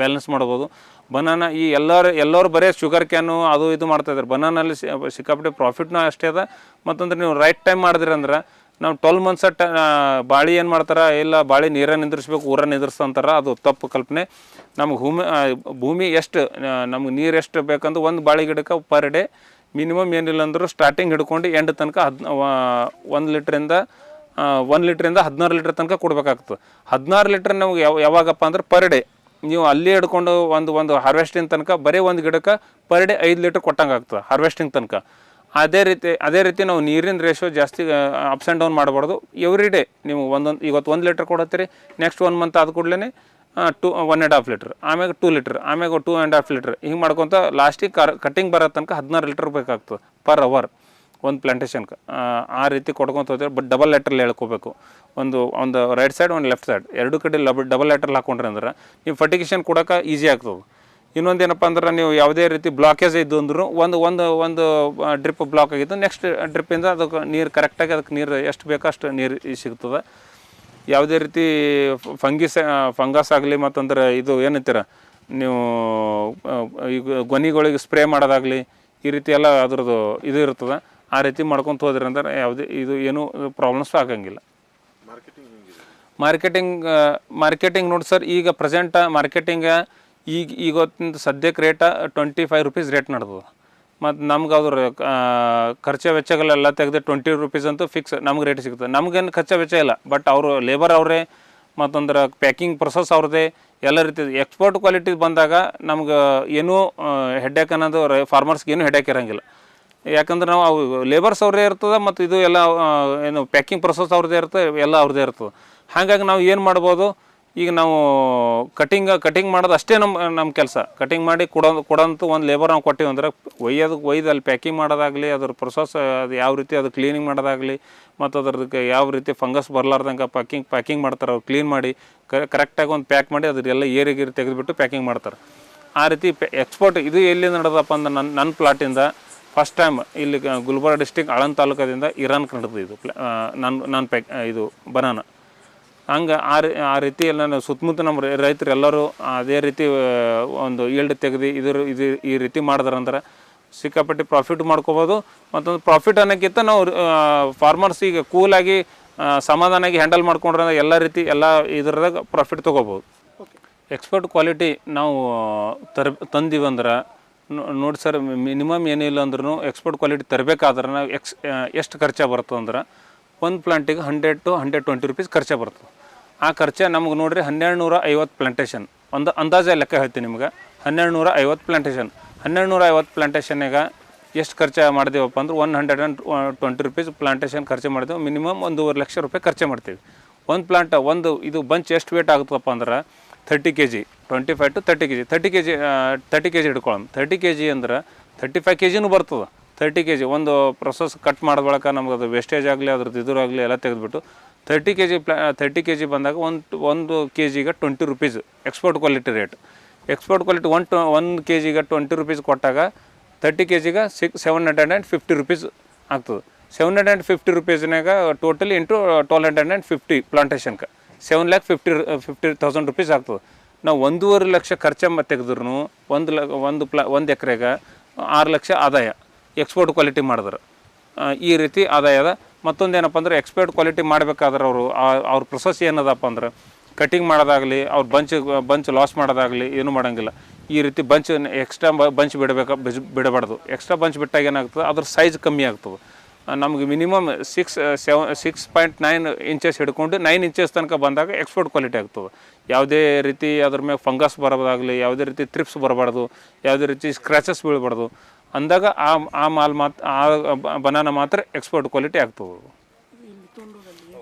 ಬ್ಯಾಲೆನ್ಸ್ ಮಾಡ್ಬೋದು. ಬನಾನ ಈ ಎಲ್ಲರೂ ಎಲ್ಲರೂ ಬರೀ ಶುಗರ್ ಕ್ಯಾನು ಅದು ಇದು ಮಾಡ್ತಾ ಇದ್ದಾರೆ ಬನಾನಲ್ಲಿ ಸಿಕ್ಕಾಪಟ್ಟೆ ಪ್ರಾಫಿಟ್ನೂ ಅಷ್ಟೇ ಅದ. ಮತ್ತಂದ್ರೆ ನೀವು ರೈಟ್ ಟೈಮ್ ಮಾಡಿದ್ರಿ ಅಂದ್ರೆ, ನಾವು ಟ್ವೆಲ್ ಮಂತ್ಸ್ ಟ ಬಾಳಿ ಏನು ಮಾಡ್ತಾರೆ, ಇಲ್ಲ ಬಾಳಿ ನೀರನ್ನು ನಿಂದ್ರಿಸ್ಬೇಕು ಊರ ನಿಂದ್ರಿಸ್ತಂತಾರ, ಅದು ತಪ್ಪು ಕಲ್ಪನೆ. ನಮ್ಗೆ ಭೂಮಿ ಭೂಮಿ ಎಷ್ಟು ನಮ್ಗೆ ನೀರು ಎಷ್ಟು ಬೇಕಂದ್ರೆ ಒಂದು ಬಾಳಿ ಗಿಡಕ್ಕೆ ಪರ್ ಡೇ ಮಿನಿಮಮ್ ಏನಿಲ್ಲ ಅಂದರೂ ಸ್ಟಾರ್ಟಿಂಗ್ ಹಿಡ್ಕೊಂಡು ಎಂಡ್ ತನಕ ಹದ್ ಒಂದು ಲೀಟ್ರಿಂದ ಒಂದು ಲೀಟ್ರಿಂದ ಹದಿನಾರು ಲೀಟ್ರ್ ತನಕ ಕೊಡಬೇಕಾಗ್ತದೆ. ಹದಿನಾರು ಲೀಟ್ರ್ ನಮ್ಗೆ ಯಾವ ಯಾವಾಗಪ್ಪ ಅಂದ್ರೆ ಪರ್ ಡೇ ನೀವು ಅಲ್ಲಿ ಹಿಡ್ಕೊಂಡು ಒಂದು ಒಂದು ಹಾರ್ವೆಸ್ಟಿಂಗ್ ತನಕ ಬರೀ ಒಂದು ಗಿಡಕ್ಕೆ ಪರ್ ಡೇ ಐದು ಲೀಟ್ರ್ ಕೊಟ್ಟಂಗೆ ಆಗ್ತದೆ ಹಾರ್ವೆಸ್ಟಿಂಗ್ ತನಕ. ಅದೇ ರೀತಿ ಅದೇ ರೀತಿ ನಾವು ನೀರಿನ ರೇಷೋ ಜಾಸ್ತಿ ಅಪ್ಸ್ ಆ್ಯಂಡ್ ಡೌನ್ ಮಾಡಬಾರ್ದು. ಎವ್ರಿ ಡೇ ನೀವು ಒಂದೊಂದು ಇವತ್ತು ಒಂದು ಲೀಟ್ರ್ ಕೊಡತ್ತೀರಿ ನೆಕ್ಸ್ಟ್ ಒನ್ ಮಂತ್ ಆದ ಕೂಡಲೇ to one and half litre, ಆಮ್ಯಾಗ ಟೂ ಲೀಟ್ರ್, ಆಮ್ಯಾಗ ಟೂ ಆ್ಯಂಡ್ ಹಾಫ್ ಲೀಟ್ರ್. ಹಿಂಗೆ ಮಾಡ್ಕೊತ ಲಾಸ್ಟಿಗೆ ಕಟಿಂಗ್ ಬರೋ ತನಕ ಹದಿನಾರು ಲೀಟ್ರ್ ಬೇಕಾಗ್ತದೆ ಪರ್ ಅವರ್ ಒಂದು ಪ್ಲಾಂಟೇಶನ್ಗೆ ಆ ರೀತಿ ಕೊಡ್ಕೊಂತ ಹೋದ್ರೆ ಬಟ್ ಡಬಲ್ ಲೆಟ್ರಲ್ಲಿ ಹೇಳ್ಕೋಬೇಕು ಒಂದು ಒಂದು ರೈಟ್ ಸೈಡ್ ಒಂದು ಲೆಫ್ಟ್ ಸೈಡ್ ಎರಡು ಕಡೆ ಲಬ್ ಡಬಲ್ ಲೆಟ್ರಲ್ಲಿ ಹಾಕೊಂಡ್ರೆ ಅಂದ್ರೆ ನೀವು ಫರ್ಟಿಗೇಷನ್ ಕೊಡೋಕೆ ಈಸಿ ಆಗ್ತದೆ. ಇನ್ನೊಂದು ಏನಪ್ಪ ಅಂದ್ರೆ ನೀವು ಯಾವುದೇ ರೀತಿ ಬ್ಲಾಕೇಜ್ ಇದ್ದು ಅಂದ್ರೂ ಒಂದು ಒಂದು ಒಂದು ಡ್ರಿಪ್ ಬ್ಲಾಕ್ ಆಗಿದ್ದು ನೆಕ್ಸ್ಟ್ ಡ್ರಿಪ್ಪಿಂದ ಅದಕ್ಕೆ ನೀರು ಕರೆಕ್ಟಾಗಿ ಅದಕ್ಕೆ ನೀರು ಎಷ್ಟು ಬೇಕೋ ಅಷ್ಟು ನೀರು ಸಿಗ್ತದೆ. ಯಾವುದೇ ರೀತಿ ಫಂಗಿಸ್ ಫಂಗಸ್ ಆಗಲಿ ಮತ್ತಂದ್ರೆ ಇದು ಏನಂತೀರ, ನೀವು ಈಗ ಗೊನಿಗಳಿಗೆ ಸ್ಪ್ರೇ ಮಾಡೋದಾಗಲಿ ಈ ರೀತಿ ಎಲ್ಲ ಅದ್ರದ್ದು ಇದು ಇರ್ತದೆ. ಆ ರೀತಿ ಮಾಡ್ಕೊಂತ ಹೋದ್ರಿ ಅಂದ್ರೆ ಯಾವುದೇ ಇದು ಏನೂ ಪ್ರಾಬ್ಲಮ್ಸ್ ಆಗಂಗಿಲ್ಲ. ಮಾರ್ಕೆಟಿಂಗ್ ಮಾರ್ಕೆಟಿಂಗ್ ನೋಡಿ ಸರ್ ಈಗ ಪ್ರೆಸೆಂಟ್ ಮಾರ್ಕೆಟಿಂಗ್ ಈಗ ಇವತ್ತಿನ ಸದ್ಯಕ್ಕೆ rate twenty five rupees rate ನಡ್ದದ. ಮತ್ತು ನಮ್ಗೆ ಅದ್ರ ಖರ್ಚು ವೆಚ್ಚಗಳೆಲ್ಲ ತೆಗೆದು ಟ್ವೆಂಟಿ ರುಪೀಸ್ ಅಂತೂ ಫಿಕ್ಸ್ ನಮ್ಗೆ ರೇಟ್ ಸಿಗ್ತದೆ. ನಮ್ಗೇನು ಖರ್ಚು ವೆಚ್ಚ ಇಲ್ಲ ಬಟ್ ಅವರು ಲೇಬರ್ ಅವರೇ ಮತ್ತೊಂದ್ರೆ ಪ್ಯಾಕಿಂಗ್ ಪ್ರೊಸೆಸ್ ಅವ್ರದ್ದೇ ಎಲ್ಲ ರೀತಿ ಎಕ್ಸ್ಪೋರ್ಟ್ ಕ್ವಾಲಿಟಿ ಬಂದಾಗ ನಮ್ಗೆ ಏನೂ ಹೆಡ್ಡೇಕ್ ಅನ್ನೋದು ಫಾರ್ಮರ್ಸ್ಗೆ ಏನೂ ಹೆಡ್ಯಾಕ್ ಇರೋಂಗಿಲ್ಲ. ಯಾಕಂದ್ರೆ ನಾವು ಅವು ಲೇಬರ್ಸ್ ಅವ್ರದೇ ಇರ್ತದೆ ಮತ್ತು ಇದು ಎಲ್ಲ ಏನು ಪ್ಯಾಕಿಂಗ್ ಪ್ರೊಸೆಸ್ ಅವ್ರದ್ದೇ ಇರ್ತದೆ, ಎಲ್ಲ ಅವ್ರದ್ದೇ ಇರ್ತದೆ. ಹಾಗಾಗಿ ನಾವು ಏನು ಮಾಡ್ಬೋದು, ಈಗ ನಾವು ಕಟಿಂಗ್ ಕಟಿಂಗ್ ಮಾಡೋದು ಅಷ್ಟೇ ನಮ್ಮ ನಮ್ಮ ಕೆಲಸ. ಕಟಿಂಗ್ ಮಾಡಿ ಕೊಡೋ ಕೊಡೋಂಥ ಒಂದು ಲೇಬರ್ ನಾವು ಕೊಟ್ಟಿವಿ ಅಂದ್ರೆ ಒಯ್ಯೋದು, ಒಯ್ದು ಅಲ್ಲಿ ಪ್ಯಾಕಿಂಗ್ ಮಾಡೋದಾಗಲಿ, ಅದ್ರ ಪ್ರೊಸೆಸ್ ಅದು ಯಾವ ರೀತಿ ಅದು ಕ್ಲೀನಿಂಗ್ ಮಾಡೋದಾಗಲಿ, ಮತ್ತು ಅದ್ರದಕ್ಕೆ ಯಾವ ರೀತಿ ಫಂಗಸ್ ಬರಲಾರ್ದಂಗೆ ಪ್ಯಾಕಿಂಗ್ ಪ್ಯಾಕಿಂಗ್ ಮಾಡ್ತಾರೆ ಅವ್ರು ಕ್ಲೀನ್ ಮಾಡಿ ಕರೆಕ್ಟಾಗಿ ಒಂದು ಪ್ಯಾಕ್ ಮಾಡಿ ಅದರೆಲ್ಲ ಏರಿಗೆ ತೆಗೆದುಬಿಟ್ಟು ಪ್ಯಾಕಿಂಗ್ ಮಾಡ್ತಾರೆ. ಆ ರೀತಿ ಎಕ್ಸ್ಪೋರ್ಟ್ ಇದು ಎಲ್ಲಿ ನಡೆದಪ್ಪ ಅಂದ್ರೆ ನನ್ನ ನನ್ನ ಪ್ಲಾಟಿಂದ ಫಸ್ಟ್ ಟೈಮ್ ಇಲ್ಲಿ ಗುಲ್ಬರ್ಗ ಡಿಸ್ಟಿಕ್ ಆಳಂದ್ ತಾಲೂಕದಿಂದ ಇರಾನ್ ಕಂಡದ್ದು ಇದು. ಪ್ಲ ನಾನು ನನ್ನ ಪ್ಯಾಕ್ ಇದು ಬನಾನ ಹಂಗೆ ಆ ರೀ ಆ ರೀತಿ ಎಲ್ಲ ನಾವು ಸುತ್ತಮುತ್ತ ನಮ್ಮ ರೈತರು ಎಲ್ಲರೂ ಅದೇ ರೀತಿ ಒಂದು ಈಲ್ಡ್ ತೆಗೆದು ಇದ್ರ ಇದು ಈ ರೀತಿ ಮಾಡಿದ್ರಂದ್ರೆ ಸಿಕ್ಕಾಪಟ್ಟೆ ಪ್ರಾಫಿಟ್ ಮಾಡ್ಕೋಬೋದು. ಮತ್ತೊಂದು ಪ್ರಾಫಿಟ್ ಅನ್ನೋಕ್ಕಿಂತ ನಾವು ಫಾರ್ಮರ್ಸ್ ಈಗ ಕೂಲಾಗಿ ಸಮಾಧಾನಾಗಿ ಹ್ಯಾಂಡಲ್ ಮಾಡ್ಕೊಂಡ್ರೆ ಎಲ್ಲ ರೀತಿ ಎಲ್ಲ ಇದ್ರದಾಗ ಪ್ರಾಫಿಟ್ ತೊಗೋಬೋದು. ಎಕ್ಸ್ಪರ್ಟ್ ಕ್ವಾಲಿಟಿ ನಾವು ತರ್ ತಂದಿವಂದ್ರೆ ನೋಡಿ ಸರ್ ಮಿನಿಮಮ್ ಏನಿಲ್ಲ ಅಂದ್ರೂ ಎಕ್ಸ್ಪೋರ್ಟ್ ಕ್ವಾಲಿಟಿ ತರಬೇಕಾದ್ರೆ ನಾವು ಎಕ್ಸ್ ಎಷ್ಟು ಖರ್ಚು ಬರ್ತದೆ ಅಂದ್ರೆ ಒಂದು ಪ್ಲಾಂಟಿಗೆ hundred to hundred twenty rupees ಖರ್ಚು ಬರ್ತದೆ ಆ ಖರ್ಚು ನಮ್ಗೆ ನೋಡಿರಿ ಹನ್ನೆರಡು ನೂರ ಐವತ್ತು ಪ್ಲಾಂಟೇಷನ್ ಒಂದು ಅಂದಾಜೆ ಲೆಕ್ಕ ಹೇಳ್ತೀನಿ ನಿಮ್ಗೆ. ಹನ್ನೆರಡು ನೂರ ಐವತ್ತು ಪ್ಲಾಂಟೇಷನ್ ಹನ್ನೆರಡು ನೂರ ಐವತ್ತು ಪ್ಲಾಂಟೇಶನ್ಯಾಗ ಎಷ್ಟು ಖರ್ಚು ಮಾಡಿದೆವಪ್ಪ ಅಂದ್ರೆ one hundred and twenty rupees plantation ಖರ್ಚು ಮಾಡಿದೆವು. ಮಿನಿಮಮ್ ಒಂದೂವರೆ ಲಕ್ಷ ರೂಪಾಯಿ ಖರ್ಚು ಮಾಡ್ತೀವಿ. ಒಂದು ಪ್ಲಾಂಟ್ ಒಂದು ಇದು ಬಂಚ್ ಎಷ್ಟು ವೇಟ್ ಆಗುತ್ತಪ್ಪ ಅಂದ್ರೆ thirty K G twenty five to thirty K G thirty K G thirty K G ಹಿಡ್ಕೊಳ್ಳೋಣ thirty K G ಅಂದ್ರೆ ತರ್ಟಿ ಫೈವ್ ಕೆ ಜಿನೂ ಬರ್ತದೆ. ತರ್ಟಿ ಕೆ ಜಿ ಒಂದು ಪ್ರೊಸೆಸ್ ಕಟ್ ಮಾಡಿದ ನಮ್ಗೆ ಅದು ವೇಸ್ಟೇಜ್ ಆಗಲಿ ಅದ್ರದ್ದು ಇದ್ರಾಗಲಿ ಎಲ್ಲ ತೆಗೆದುಬಿಟ್ಟು ತರ್ಟಿ ಕೆ ಜಿ ಪ್ಲಾ ತರ್ಟಿ ಕೆ ಜಿ ಬಂದಾಗ ಒಂದು ಒಂದು ಕೆ ಜಿಗೆ twenty rupees export quality rate export quality one to one K ಜಿಗೆ ಟ್ವೆಂಟಿ ರುಪೀಸ್ ಕೊಟ್ಟಾಗ ತರ್ಟಿ ಕೆ ಜಿಗೆ six seven hundred and fifty rupees ಆಗ್ತದೆ seven hundred and fifty ರುಪೀಸ್ನಾಗ totally into twelve hundred and fifty ಪ್ಲಾಂಟೇಷನ್ಗೆ seven lakh fifty fifty thousand rupees ಆಗ್ತದೆ. ನಾವು ಒಂದೂವರೆ ಲಕ್ಷ ಖರ್ಚು ತೆಗೆದ್ರು ಒಂದು ಲ, ಒಂದು ಪ್ಲ, ಒಂದು ಎಕರೆಗೆ ಆರು ಲಕ್ಷ ಆದಾಯ ಎಕ್ಸ್ಪೋರ್ಟ್ ಕ್ವಾಲಿಟಿ ಮಾಡಿದ್ರೆ. ಈ ರೀತಿ ಆದಾಯ ಅದ. ಮತ್ತೊಂದು ಏನಪ್ಪ ಅಂದ್ರೆ ಎಕ್ಸ್ಪೋರ್ಟ್ ಕ್ವಾಲಿಟಿ ಮಾಡಬೇಕಾದ್ರೆ ಅವರು ಅವ್ರ ಪ್ರೊಸೆಸ್ ಏನದಪ್ಪ ಅಂದ್ರೆ ಕಟಿಂಗ್ ಮಾಡೋದಾಗಲಿ, ಅವ್ರ ಬಂಚ್ ಬಂಚ್ ಲಾಸ್ ಮಾಡೋದಾಗಲಿ ಏನು ಮಾಡೋಂಗಿಲ್ಲ. ಈ ರೀತಿ ಬಂಚ್ ಎಕ್ಸ್ಟ್ರಾ ಬಂಚ್ ಬಿಡಬೇಕು ಬಿಡಬಾರ್ದು. ಎಕ್ಸ್ಟ್ರಾ ಬಂಚ್ ಬಿಟ್ಟಾಗ ಏನಾಗ್ತದೆ? ಅದ್ರ ಸೈಜ್ ಕಮ್ಮಿ ಆಗ್ತದೆ. ನಮಗೆ minimum six seven six point nine inches ಹಿಡ್ಕೊಂಡು ನೈನ್ ಇಂಚಸ್ ತನಕ ಬಂದಾಗ ಎಕ್ಸ್ಪೋರ್ಟ್ ಕ್ವಾಲಿಟಿ ಆಗ್ತದೆ. ಯಾವುದೇ ರೀತಿ ಅದ್ರ ಮೇಲೆ ಫಂಗಸ್ ಬರೋದಾಗಲಿ, ಯಾವುದೇ ರೀತಿ ತ್ರಿಪ್ಸ್ ಬರಬಾರ್ದು, ಯಾವುದೇ ರೀತಿ ಸ್ಕ್ರ್ಯಾಚಸ್ ಬೀಳಬಾರ್ದು, ಅಂದಾಗ ಆ ಆ ಮಾಲ್ ಮಾತ್ರ ಆ ಬನಾನ ಮಾತ್ರ ಎಕ್ಸ್ಪೋರ್ಟ್ ಕ್ವಾಲಿಟಿ ಆಗ್ತದೆ.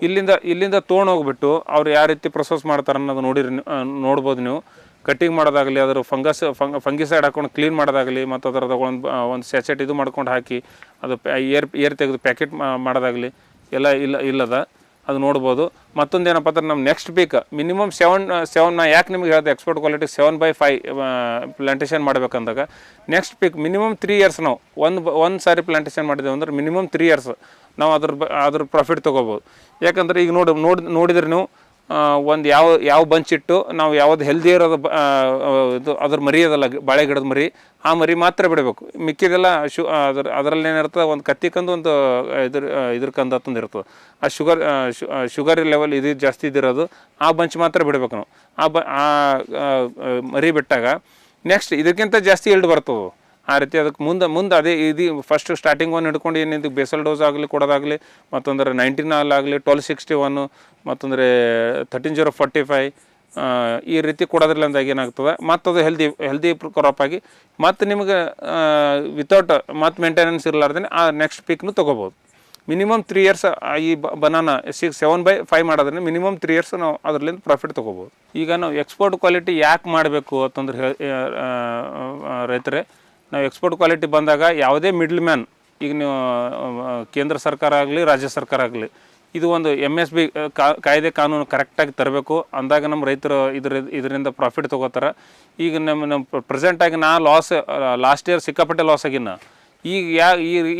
ಇಲ್ಲಿಂದ ಇಲ್ಲಿಂದ ತೊಗೊಂಡೋಗ್ಬಿಟ್ಟು ಅವ್ರು ಯಾವ ರೀತಿ ಪ್ರೊಸೆಸ್ ಮಾಡ್ತಾರೆ ಅನ್ನೋದು ನೋಡಿರಿ ನೋಡ್ಬೋದು ನೀವು. ಕಟ್ಟಿಂಗ್ ಮಾಡೋದಾಗಲಿ, ಅದರ ಫಂಗಸ್ ಫಂಗ್ ಫಂಗಿಸೈಡ್ ಹಾಕೊಂಡು ಕ್ಲೀನ್ ಮಾಡೋದಾಗಲಿ, ಮತ್ತು ಅದರ ಒಂದು ಒಂದು ಸ್ಯಾಚೆಟ್ ಇದು ಮಾಡ್ಕೊಂಡು ಹಾಕಿ, ಅದು ಏರ್ ಏರ್ ತೆಗೆದು ಪ್ಯಾಕೆಟ್ ಮಾಡೋದಾಗಲಿ, ಎಲ್ಲ ಇಲ್ಲ, ಇಲ್ಲದ, ಅದು ನೋಡ್ಬೋದು. ಮತ್ತೊಂದು ಏನಪ್ಪ ಅಂದ್ರೆ ನಮ್ಮ next peak minimum seven seven ನಾ ಯಾಕೆ ನಿಮ್ಗೆ ಹೇಳಿದೆ export quality seven by five plantation ಮಾಡಬೇಕಂದಾಗ next peak minimum three years ನಾವು, ಒಂದು ಒಂದು ಸಾರಿ ಪ್ಲಾಂಟೇಷನ್ ಮಾಡಿದೆವು ಅಂದ್ರೆ ಮಿನಿಮಮ್ ತ್ರೀ ಇಯರ್ಸ್ ನಾವು ಅದ್ರ ಅದ್ರ ಪ್ರಾಫಿಟ್ ತೊಗೋಬೋದು. ಯಾಕಂದ್ರೆ ಈಗ ನೋಡಿ ನೋಡಿ, ನೋಡಿದ್ರೆ ನೀವು ಒಂದು ಯಾವ ಯಾವ ಬಂಚ್ ಇಟ್ಟು ನಾವು ಯಾವ್ದು ಹೆಲ್ದಿ ಇರೋದು ಇದು ಅದ್ರ ಮರಿ ಅದಲ್ಲ ಬಾಳೆ ಗಿಡದ ಮರಿ, ಆ ಮರಿ ಮಾತ್ರ ಬಿಡಬೇಕು. ಮಿಕ್ಕಿದೆಲ್ಲ ಶು ಅದ್ರ ಅದರಲ್ಲಿ ಏನಿರ್ತದೆ ಒಂದು ಕತ್ತಿ ಕಂದು ಒಂದು ಇದ್ರ ಇದ್ರ ಕಂದು ಅಂತಂದು ಇರ್ತದೆ. ಆ ಶುಗರ್ ಶುಗರ್ ಲೆವೆಲ್ ಇದು ಜಾಸ್ತಿ ಇದಿರೋದು ಆ ಬಂಚ್ ಮಾತ್ರ ಬಿಡಬೇಕು ನಾವು. ಆ ಬ, ಆ ಮರಿ ಬಿಟ್ಟಾಗ ನೆಕ್ಸ್ಟ್ ಇದಕ್ಕಿಂತ ಜಾಸ್ತಿ ಇಲ್ಡ್ ಬರ್ತವೆ ಆ ರೀತಿ ಅದಕ್ಕೆ ಮುಂದೆ ಮುಂದೆ ಅದೇ ಇದು ಫಸ್ಟ್ ಸ್ಟಾರ್ಟಿಂಗ್ ಒನ್ ಹಿಡ್ಕೊಂಡು ಏನಿದ್ದು ಬೇಸಲ್ ಡೋಸ್ ಆಗಲಿ, ಕೊಡೋದಾಗಲಿ, ಮತ್ತೊಂದ್ರೆ ನೈನ್ಟೀನ್ ಆಗಲಿ ಟ್ವೆಲ್ ಸಿಕ್ಸ್ಟಿ ಒನ್ನು ಮತ್ತೊಂದರೆ ಥರ್ಟೀನ್ ಜೀರೋ ಫಾರ್ಟಿ ಫೈ ಈ ರೀತಿ ಕೊಡೋದ್ರಲ್ಲಿಂದ ಏನಾಗ್ತದೆ? ಮತ್ತು ಅದು ಹೆಲ್ದಿ ಹೆಲ್ದಿ ಕ್ರಾಪ್ ಆಗಿ ಮತ್ತು ನಿಮಗೆ ವಿತೌಟ್ ಮತ್ತು ಮೇಂಟೆನೆನ್ಸ್ ಇರಲಾರ್ದೇ ಆ ನೆಕ್ಸ್ಟ್ ಪೀಕ್ನು ತೊಗೋಬೋದು. ಮಿನಿಮಮ್ ತ್ರೀ ಇಯರ್ಸ್ ಈ banana six seven by five ಮಾಡೋದ್ರೆ minimum three years ನಾವು ಅದರಲ್ಲಿಂದ ಪ್ರಾಫಿಟ್ ತೊಗೋಬೋದು. ಈಗ ನಾವು ಎಕ್ಸ್ಪೋರ್ಟ್ ಕ್ವಾಲಿಟಿ ಯಾಕೆ ಮಾಡಬೇಕು ಅಂತಂದ್ರೆ ರೈತರೇ ನಾವು ಎಕ್ಸ್ಪೋರ್ಟ್ ಕ್ವಾಲಿಟಿ ಬಂದಾಗ ಯಾವುದೇ ಮಿಡ್ಲ್ ಮ್ಯಾನ್ ಈಗ ನೀವು ಕೇಂದ್ರ ಸರ್ಕಾರ ಆಗಲಿ, ರಾಜ್ಯ ಸರ್ಕಾರ ಆಗಲಿ, ಇದು ಒಂದು ಎಂ ಎಸ್ ಬಿ ಕಾಯ್ದೆ ಕಾನೂನು ಕರೆಕ್ಟಾಗಿ ತರಬೇಕು. ಅಂದಾಗ ನಮ್ಮ ರೈತರು ಇದ್ರ, ಇದರಿಂದ ಪ್ರಾಫಿಟ್ ತೊಗೋತಾರೆ. ಈಗ ನಮ್ಮ ನಮ್ಮ ಪ್ರೆಸೆಂಟಾಗಿ ನಾ ಲಾಸ್ ಲಾಸ್ಟ್ ಇಯರ್ ಸಿಕ್ಕಾಪಟ್ಟೆ ಲಾಸ್ ಆಗಿನ. ಈಗ ಯಾ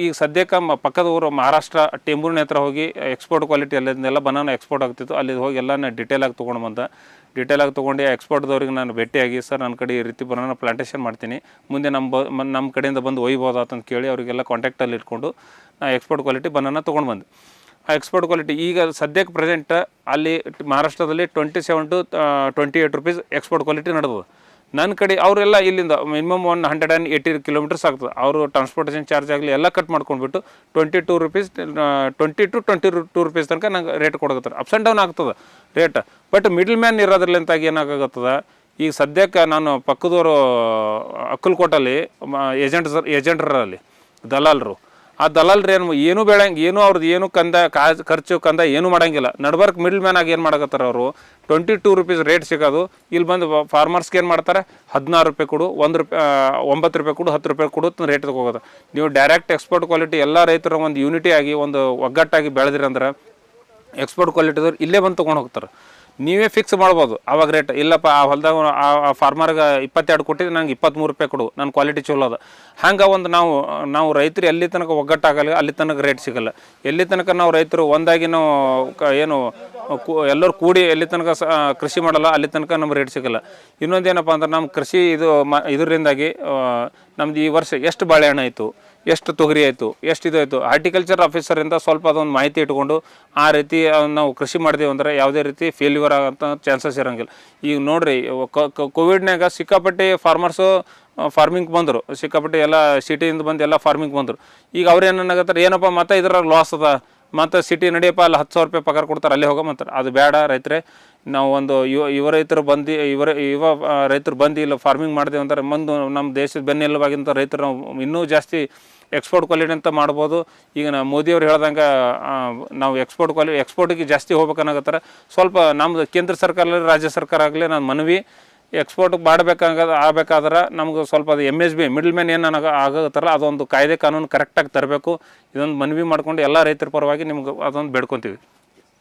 ಈಗ ಸದ್ಯಕ್ಕೆ ಮ ಪಕ್ಕದ ಊರು ಮಹಾರಾಷ್ಟ್ರ ಟೆಂಬೂರಿನ ಹತ್ರ ಹೋಗಿ ಎಕ್ಸ್ಪೋರ್ಟ್ ಕ್ವಾಲಿಟಿ ಅಲ್ಲಿಂದೆಲ್ಲ ಬನಾನ ಎಕ್ಸ್ಪೋರ್ಟ್ ಆಗ್ತಿತ್ತು. ಅಲ್ಲಿ ಹೋಗಿ ಎಲ್ಲ ನಾನು ಆಗಿ ತೊಗೊಂಡು ಬಂದ. ಡಿಟೇಲಾಗಿ ತೊಗೊಂಡು ಎಕ್ಸ್ಪೋರ್ಟ್ದವ್ರಿಗೆ ನಾನು ಭೇಟಿಯಾಗಿ, ಸರ್ ನನ್ನ ಕಡೆ ಈ ರೀತಿ ಬನಾನ ಪ್ಲಾಂಟೇಷನ್ ಮಾಡ್ತೀನಿ. ಮುಂದೆ ನಮ್ಮ ಬ ನಮ್ಮ ಕಡೆಯಿಂದ ಬಂದು ಒಯ್ಬೋದಾ ಅಂತ ಕೇಳಿ ಅವರಿಗೆಲ್ಲ ಕಾಂಟ್ಯಾಕ್ಟಲ್ಲಿ ಇಟ್ಕೊಂಡು ನಾ ಎಕ್ಸ್ಪೋರ್ಟ್ ಕ್ವಾಲಿಟಿ ಬನಾನ ತೊಗೊಂಡು ಬಂದೆ. ಆ ಎಕ್ಸ್ಪೋರ್ಟ್ ಕ್ವಾಲಿಟಿ ಈಗ ಸದ್ಯಕ್ಕೆ ಪ್ರೆಸೆಂಟ್ ಅಲ್ಲಿ ಮಹಾರಾಷ್ಟ್ರದಲ್ಲಿ twenty seven to twenty eight rupees export quality ನಡೆದು ನನ್ನ ಕಡೆ ಅವರೆಲ್ಲ ಇಲ್ಲಿಂದ minimum one hundred and eighty kilometres ಆಗ್ತದೆ. ಅವರು ಟ್ರಾನ್ಸ್ಪೋರ್ಟೇಷನ್ ಚಾರ್ಜ್ ಆಗಲಿ ಎಲ್ಲ ಕಟ್ ಮಾಡ್ಕೊಂಡ್ಬಿಟ್ಟು twenty two rupees twenty to twenty two rupees ತನಕ ನಂಗೆ ರೇಟ್ ಕೊಡಕತ್ತಾರೆ. ಅಪ್ಸ್ ಆ್ಯಂಡ್ ಡೌನ್ ಆಗ್ತದೆ ರೇಟ್ ಬಟ್ ಮಿಡ್ಲ್ ಮ್ಯಾನ್ ಇರೋದ್ರಲ್ಲಿಂತಾಗಿ ಏನಾಗತ್ತದ ಈಗ ಸದ್ಯಕ್ಕೆ ನಾನು ಪಕ್ಕದವರು ಅಕ್ಕಲ್ಕೋಟಲ್ಲಿ ಏಜೆಂಟ್ ಏಜೆಂಟ್ರಲ್ಲಿ ದಲಾಲರು ಆ ದಲ್ಲಾಲ್ರಿ ಏನು, ಏನೂ ಏನು ಏನೂ ಅವ್ರದ್ದು ಏನು ಕಂದ ಕಾ ಖರ್ಚು ಕಂದ ಏನೂ ಮಾಡಂಗಿಲ್ಲ. ನಡ್ಬರ್ಕ್ ಮಿಡ್ಲ್ ಮ್ಯಾನ್ ಆಗಿ ಏನು ಮಾಡಕತ್ತಾರ ಅವರು? ಟ್ವೆಂಟಿ ಟೂ ರುಪೀಸ್ ರೇಟ್ ಸಿಗೋದು. ಇಲ್ಲಿ ಬಂದು ಫಾರ್ಮರ್ಸ್ಗೆ ಏನು ಮಾಡ್ತಾರೆ? ಹದಿನಾರು ರೂಪಾಯಿ ಕೊಡು, ಒಂದು ರೂಪಾಯಿ ಒಂಬತ್ತು ರೂಪಾಯಿ ಕೊಡು, ಹತ್ತು ರೂಪಾಯಿ ಕೊಡು ರೇಟ್ ಹೋಗೋದು ನೀವು ಡೈರೆಕ್ಟ್ ಎಕ್ಸ್ಪೋರ್ಟ್ ಕ್ವಾಲಿಟಿ ಎಲ್ಲ ರೈತರ ಒಂದು ಯೂನಿಟಿ ಆಗಿ, ಒಂದು ಒಗ್ಗಟ್ಟಾಗಿ ಬೆಳೆದ್ರಿ ಅಂದ್ರೆ ಎಕ್ಸ್ಪೋರ್ಟ್ ಕ್ವಾಲಿಟಿದವ್ರು ಇಲ್ಲೇ ಬಂದು ತೊಗೊಂಡು ಹೋಗ್ತಾರೆ. ನೀವೇ ಫಿಕ್ಸ್ ಮಾಡ್ಬೋದು. ಅವಾಗ ರೇಟ್ ಇಲ್ಲಪ್ಪ, ಆ ಹೊಲ್ದಾಗ ಆ ಫಾರ್ಮರ್ಗೆ ಇಪ್ಪತ್ತೆರಡು ಕೊಟ್ಟಿದ್ದು ನಂಗೆ ಇಪ್ಪತ್ತ್ಮೂರು ರೂಪಾಯಿ ಕೊಡು. ನನ್ನ ಕ್ವಾಲಿಟಿ ಚಲೋ ಅದ. ಹಂಗೆ ಒಂದು ನಾವು ನಾವು ರೈತರು ಎಲ್ಲಿ ತನಕ ಒಗ್ಗಟ್ಟಾಗಲ್ಲ, ಅಲ್ಲಿ ತನಕ ರೇಟ್ ಸಿಗಲ್ಲ. ಎಲ್ಲಿ ತನಕ ನಾವು ರೈತರು ಒಂದಾಗಿ ನಾವು ಏನು ಎಲ್ಲರೂ ಕೂಡಿ ಎಲ್ಲಿ ತನಕ ಕೃಷಿ ಮಾಡಲ್ಲ, ಅಲ್ಲಿ ತನಕ ನಮ್ಗೆ ರೇಟ್ ಸಿಗಲ್ಲ. ಇನ್ನೊಂದೇನಪ್ಪ ಅಂದ್ರೆ ನಮ್ಮ ಕೃಷಿ ಇದು ಮ, ಇದರಿಂದಾಗಿ ನಮ್ದು ಈ ವರ್ಷ ಎಷ್ಟು ಬಾಳೆಹಣ್ಣು ಆಯಿತು? ಎಷ್ಟು ತೊಗರಿ ಆಯಿತು, ಎಷ್ಟು ಇದಾಯಿತು ಹಾರ್ಟಿಕಲ್ಚರ್ ಆಫೀಸರಿಂದ ಸ್ವಲ್ಪ ಅದೊಂದು ಮಾಹಿತಿ ಇಟ್ಕೊಂಡು ಆ ರೀತಿ ನಾವು ಕೃಷಿ ಮಾಡಿದೆವು ಅಂದರೆ ಯಾವುದೇ ರೀತಿ ಫೇಲ್ಯೂರ್ ಆಗೋಂಥ ಚಾನ್ಸಸ್ ಇರೋಂಗಿಲ್ಲ. ಈಗ ನೋಡ್ರಿ ಕೋವಿಡ್ನಾಗ ಸಿಕ್ಕಾಪಟ್ಟೆ ಫಾರ್ಮರ್ಸು ಫಾರ್ಮಿಂಗ್ ಬಂದರು. ಸಿಕ್ಕಾಪಟ್ಟೆ ಎಲ್ಲ ಸಿಟಿಯಿಂದ ಬಂದು ಎಲ್ಲ ಫಾರ್ಮಿಂಗ್ ಬಂದರು. ಈಗ ಅವ್ರು ಏನಾಗತ್ತಾರೆ ಏನಪ್ಪ ಮತ್ತೆ ಇದ್ರಾಗ ಲಾಸ್ ಅದ? ಮತ್ತು ಸಿಟಿ ನಡಿಯಪ್ಪ ಅಲ್ಲಿ ಹತ್ತು ಸಾವಿರ ರೂಪಾಯಿ ಪಗಾರ ಕೊಡ್ತಾರೆ, ಅಲ್ಲಿ ಹೋಗಮಂತಾರೆ ಅದು ಬೇಡ ರೈತರೇ, ನಾವು ಒಂದು ಯುವ ಯುವ ರೈತರು ಬಂದು ಇವರ ಯುವ ರೈತರು ಬಂದು ಇಲ್ಲ ಫಾರ್ಮಿಂಗ್ ಮಾಡಿದೆವು ಅಂದ್ರೆ ಮುಂದೆ ನಮ್ಮ ದೇಶದ ಬೆನ್ನೆಲುಬಾಗಿಂತ ರೈತರು ನಾವು ಇನ್ನೂ ಜಾಸ್ತಿ ಎಕ್ಸ್ಪೋರ್ಟ್ ಕ್ವಾಲಿಟಿ ಅಂತ ಮಾಡ್ಬೋದು. ಈಗ ನಾ ಮೋದಿಯವ್ರು ಹೇಳ್ದಂಗೆ ನಾವು ಎಕ್ಸ್ಪೋರ್ಟ್ ಕ್ವಾಲಿಟಿ ಎಕ್ಸ್ಪೋರ್ಟಿಗೆ ಜಾಸ್ತಿ ಹೋಗ್ಬೇಕನ್ನಾಗತ್ತಾರೆ ಸ್ವಲ್ಪ ನಮ್ಮದು ಕೇಂದ್ರ ಸರ್ಕಾರ ರಾಜ್ಯ ಸರ್ಕಾರ ಆಗಲಿ ನಾನು ಮನವಿ, ಎಕ್ಸ್ಪೋರ್ಟ್ ಮಾಡಬೇಕಾಗ, ಆಗಬೇಕಾದ್ರೆ ನಮ್ಗೆ ಸ್ವಲ್ಪ ಅದು M S B middleman ಏನು ನನಗೆ ಆಗತ್ತಾರಲ್ಲ ಅದೊಂದು ಕಾಯ್ದೆ ಕಾನೂನು ಕರೆಕ್ಟಾಗಿ ತರಬೇಕು. ಇದೊಂದು ಮನವಿ ಮಾಡ್ಕೊಂಡು ಎಲ್ಲ ರೈತರ ಪರವಾಗಿ ನಿಮ್ಗೆ ಅದೊಂದು ಬೇಡ್ಕೊತೀವಿ.